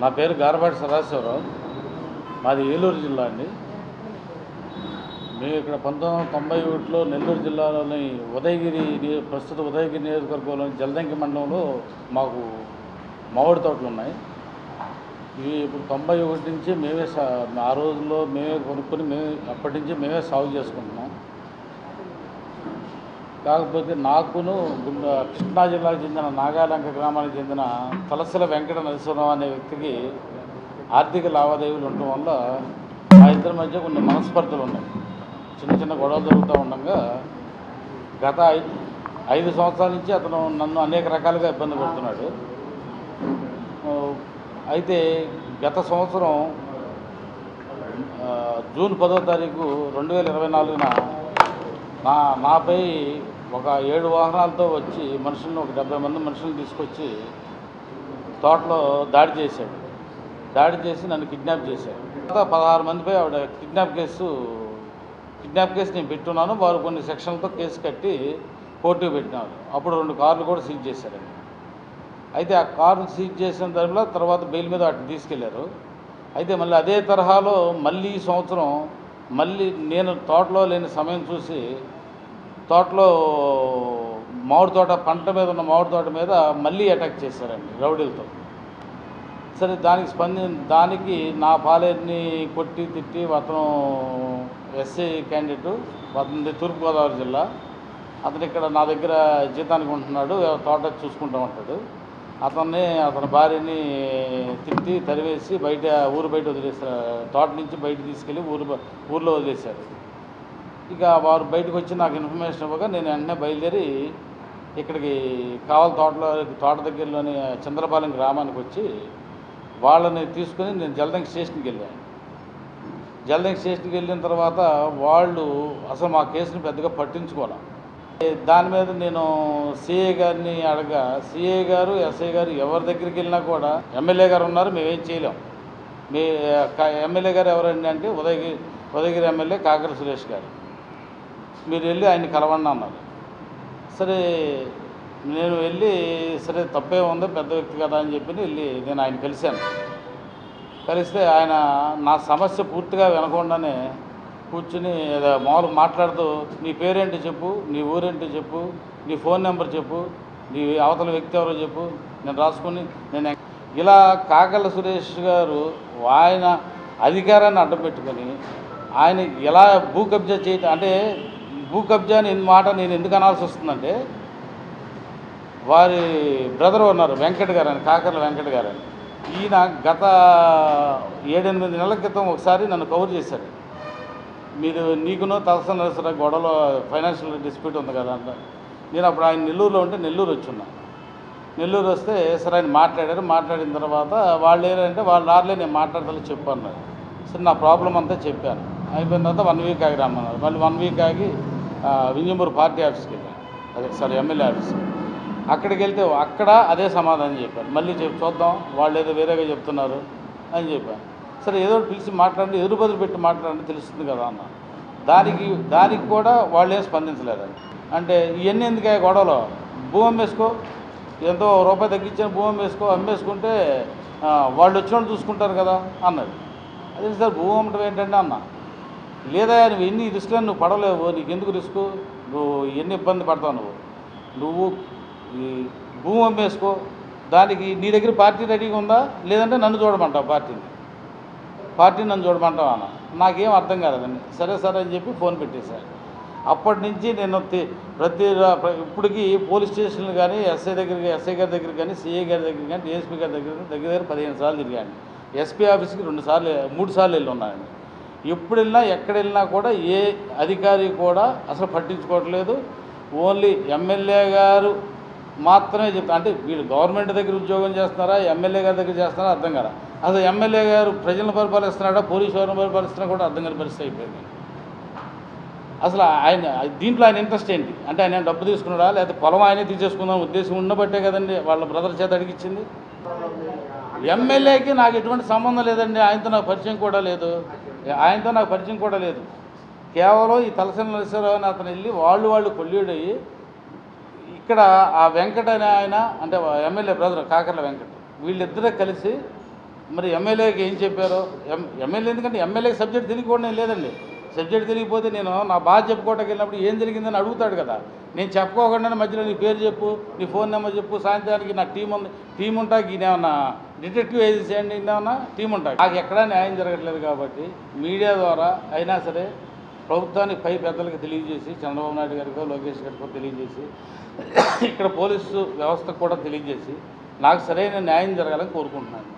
నా పేరు గారపాటి సదాశివరావు. మాది ఏలూరు జిల్లా అండి. మేము ఇక్కడ పంతొమ్మిది వందల తొంభై ఒకటిలో నెల్లూరు జిల్లాలోని ఉదయగిరి ప్రస్తుత ఉదయగిరి నియోజకవర్గంలోని జలదంకి మండలంలో మాకు మామిడి తోటలు ఉన్నాయి. ఇవి ఇప్పుడు తొంభై ఒకటి నుంచి మేమే సా ఆ రోజుల్లో మేమే కొనుక్కొని మేమే అప్పటి నుంచి మేమే సాగు చేసుకుంటున్నాం. కాకపోతే నాకును కృష్ణా జిల్లాకు చెందిన నాగాలంక గ్రామానికి చెందిన తలసల వెంకట నరసింహరావు అనే వ్యక్తికి ఆర్థిక లావాదేవీలు ఉండటం వల్ల ఆ ఇద్దరి మధ్య కొన్ని మనస్పర్ధలు ఉన్నాయి. చిన్న చిన్న గొడవలు జరుగుతూ ఉండగా గత ఐదు ఐదు సంవత్సరాల నుంచి అతను నన్ను అనేక రకాలుగా ఇబ్బంది పెడుతున్నాడు. అయితే గత సంవత్సరం జూన్ పదో తారీఖు రెండు వేల ఇరవై నాలుగున నా నాపై ఒక ఏడు వాహనాలతో వచ్చి మనుషులను ఒక డెబ్బై మంది మనుషులను తీసుకొచ్చి తోటలో దాడి చేశాడు. దాడి చేసి నన్ను కిడ్నాప్ చేశాడు. తర్వాత పదహారు మందిపై ఆవిడ కిడ్నాప్ కేసు కిడ్నాప్ కేసు నేను పెట్టున్నాను. వారు కొన్ని సెక్షన్లతో కేసు కట్టి కోర్టుకు పెట్టినారు. అప్పుడు రెండు కార్లు కూడా సీజ్ చేశారండి అయితే ఆ కార్లు సీజ్ చేసిన తర్వాత తర్వాత బెయిల్ మీద వాటిని తీసుకెళ్ళారు. అయితే మళ్ళీ అదే తరహాలో మళ్ళీ ఈ సంవత్సరం మళ్ళీ నేను తోటలో లేని సమయం చూసి తోటలో మామిడి తోట పంట మీద ఉన్న మామిడి తోట మీద మళ్ళీ అటాక్ చేశారండి రౌడీలతో. సరే దానికి స్పంది దానికి నా పాలేరుని కొట్టి తిట్టి అతను ఎస్సీ క్యాండిడేటు అతనిది తూర్పుగోదావరి జిల్లా. అతను ఇక్కడ నా దగ్గర జీతానికి ఉంటున్నాడు తోట చూసుకుంటూ ఉంటాడు అతన్ని అతని భార్యని తిట్టి తరివేసి బయట ఊరు బయట వదిలేసారు తోట నుంచి బయట తీసుకెళ్ళి ఊరు ఊర్లో వదిలేశారు. ఇక వారు బయటకు వచ్చి నాకు ఇన్ఫర్మేషన్ ఇవ్వగా నేను వెంటనే బయలుదేరి ఇక్కడికి కావల తోటలో తోట దగ్గరలోని చంద్రపాలెం గ్రామానికి వచ్చి వాళ్ళని తీసుకుని నేను జలదంకి స్టేషన్కి వెళ్ళాను. జలదంకి స్టేషన్కి వెళ్ళిన తర్వాత వాళ్ళు అసలు మా కేసుని పెద్దగా పట్టించుకోవడం దాని మీద నేను సిఏ గారిని అడగా సిఏ గారు ఎస్ఐ గారు ఎవరి దగ్గరికి వెళ్ళినా కూడా ఎమ్మెల్యే గారు ఉన్నారు మేమేం చేయలేం. మీ ఎమ్మెల్యే గారు ఎవరండి అంటే ఉదయగిరి ఉదయగిరి ఎమ్మెల్యే కాకర సురేష్ గారు. మీరు వెళ్ళి ఆయన్ని కలవండి అన్నారు. సరే నేను వెళ్ళి సరే తప్పే ఉంది పెద్ద వ్యక్తి కదా అని చెప్పి వెళ్ళి నేను ఆయన కలిశాను. కలిస్తే ఆయన నా సమస్య పూర్తిగా వినకుండానే కూర్చుని ఏదో మామూలుగా మాట్లాడుతూ నీ పేరేంటి చెప్పు నీ ఊరేంటి చెప్పు నీ ఫోన్ నెంబర్ చెప్పు నీ అవతల వ్యక్తి ఎవరో చెప్పు నేను రాసుకుని నేను ఇలా కాకల సురేష్ గారు ఆయన అధికారాన్ని అడ్డం పెట్టుకొని ఆయన ఎలా భూ కబ్జా చేయటం అంటే భూ కబ్జా అని మాట నేను ఎందుకు అనాల్సి వస్తుందంటే వారి బ్రదర్ ఉన్నారు వెంకట్ గారు అని కాకర్ల వెంకట్ గారు అని ఈయన గత ఏడెనిమిది నెలల క్రితం ఒకసారి నన్ను కవర్ చేశాడు. మీరు నీకునో తలస నరసర గొడవలో ఫైనాన్షియల్ డిస్ప్యూట్ ఉంది కదా అంట నేను అప్పుడు ఆయన నెల్లూరులో ఉంటే నెల్లూరు వచ్చున్నా. నెల్లూరు వస్తే సరే ఆయన మాట్లాడారు. మాట్లాడిన తర్వాత వాళ్ళు ఏంటంటే వాళ్ళు రాలే నేను మాట్లాడతా చెప్పు అన్నారు. సరే నా ప్రాబ్లం అంతా చెప్పాను. అయిపోయిన తర్వాత వన్ వీక్ ఆగి రమ్మన్నారు. మళ్ళీ వన్ వీక్ ఆగి వింజమూరు పార్టీ ఆఫీస్కి వెళ్ళాను. అదే సారీ ఎమ్మెల్యే ఆఫీస్కి. అక్కడికి వెళ్తే అక్కడ అదే సమాధానం చెప్పారు. మళ్ళీ చెప్పి చూద్దాం వాళ్ళు ఏదో వేరేగా చెప్తున్నారు అని చెప్పాను సరే ఏదో ఒకటి పిలిచి మాట్లాడండి ఎదురు బదులు పెట్టి మాట్లాడండి తెలుస్తుంది కదా అన్న. దానికి దానికి కూడా వాళ్ళు ఏం స్పందించలేదండి. అంటే ఇవన్నీ ఎందుకే గొడవలు? భూమి అమ్మేసుకో ఎంతో రూపాయి తగ్గించిన భూమి అమ్మేసుకో అమ్మేసుకుంటే వాళ్ళు వచ్చిన చూసుకుంటారు కదా అన్నాడు అదే సార్ భూమి అమ్మటం ఏంటంటే అన్న? లేదా నువ్వు ఎన్ని రిస్క్లు నువ్వు పడలేవు నీకు ఎందుకు రిస్క్? నువ్వు ఎన్ని ఇబ్బంది పడతావు నువ్వు? నువ్వు ఈ భూమి అమ్మేసుకో. దానికి నీ దగ్గర పార్టీ రెడీగా ఉందా? లేదంటే నన్ను చూడమంటావు పార్టీని? పార్టీ నన్ను చూడమంటావు అన్న? నాకేం అర్థం కాలేదండి. సరే సరే అని చెప్పి ఫోన్ పెట్టేశాను అప్పటి నుంచి నేను ప్రతి ఇప్పటికీ ఇప్పటికి పోలీస్ స్టేషన్లు కానీ ఎస్ఐ దగ్గర ఎస్ఐ గారి దగ్గర కానీ సిఐ గారి దగ్గర కానీ డిఎస్పీ గారి దగ్గర దగ్గర దగ్గర పదిహేను సార్లు తిరిగాను. ఎస్పీ ఆఫీస్కి రెండు సార్లు మూడు సార్లు వెళ్ళి ఉన్నానండి. ఎప్పుడు వెళ్ళినా ఎక్కడ వెళ్ళినా కూడా ఏ అధికారి కూడా అసలు పట్టించుకోవట్లేదు. ఓన్లీ ఎమ్మెల్యే గారు మాత్రమే చెప్తా అంటే వీళ్ళు గవర్నమెంట్ దగ్గర ఉద్యోగం చేస్తున్నారా ఎమ్మెల్యే గారి దగ్గర చేస్తున్నారా అర్థం కదా అసలు ఎమ్మెల్యే గారు ప్రజలను పరిపాలిస్తున్నాడా పోలీసు వారిని పరిపాలిస్తున్నా కూడా అర్థం కాని పరిస్థితి అయిపోయింది. అసలు ఆయన దీంట్లో ఆయన ఇంట్రెస్ట్ ఏంటి? అంటే ఆయన డబ్బు తీసుకున్నాడా లేకపోతే పొలం ఆయనే తీసేసుకుందాం ఉద్దేశం ఉండబట్టే కదండి వాళ్ళ బ్రదర్ చేత అడిగిచ్చింది. ఎమ్మెల్యేకి నాకు ఎటువంటి సంబంధం లేదండి. ఆయనతో నాకు పరిచయం కూడా లేదు. ఆయనతో నాకు పరిచయం కూడా లేదు. కేవలం ఈ తలసిన నరసింహరావు అని అతను వెళ్ళి వాళ్ళు వాళ్ళు కొల్లుడయ్యి ఇక్కడ ఆ వెంకట అనే ఆయన అంటే ఎమ్మెల్యే బ్రదర్ కాకర్ల వెంకట వీళ్ళిద్దరూ కలిసి మరి ఎమ్మెల్యేకి ఏం చెప్పారో ఎం ఎమ్మెల్యే ఎందుకంటే ఎమ్మెల్యేకి సబ్జెక్ట్ తిరిగి కూడా లేదండి. సబ్జెక్ట్ తెలియకపోతే నేను నా బాధ చెప్పుకోవటానికి వెళ్ళినప్పుడు ఏం జరిగిందని అడుగుతాడు కదా. నేను చెప్పుకోకుండానే మధ్యలో నీ పేరు చెప్పు నీ ఫోన్ నెంబర్ చెప్పు సాయంత్రానికి నా టీం ఉంది టీం ఉంటాకి ఈయనేమన్నా డిటెక్టివ్ ఏజెన్సీ అండి ఏమన్నా టీం ఉంటాకి. నాకు ఎక్కడా న్యాయం జరగట్లేదు కాబట్టి మీడియా ద్వారా అయినా సరే ప్రభుత్వానికి పై పెద్దలకు తెలియజేసి చంద్రబాబు నాయుడు గారికో లోకేష్ గారికో తెలియజేసి ఇక్కడ పోలీసు వ్యవస్థకు కూడా తెలియజేసి నాకు సరైన న్యాయం జరగాలని కోరుకుంటున్నాను.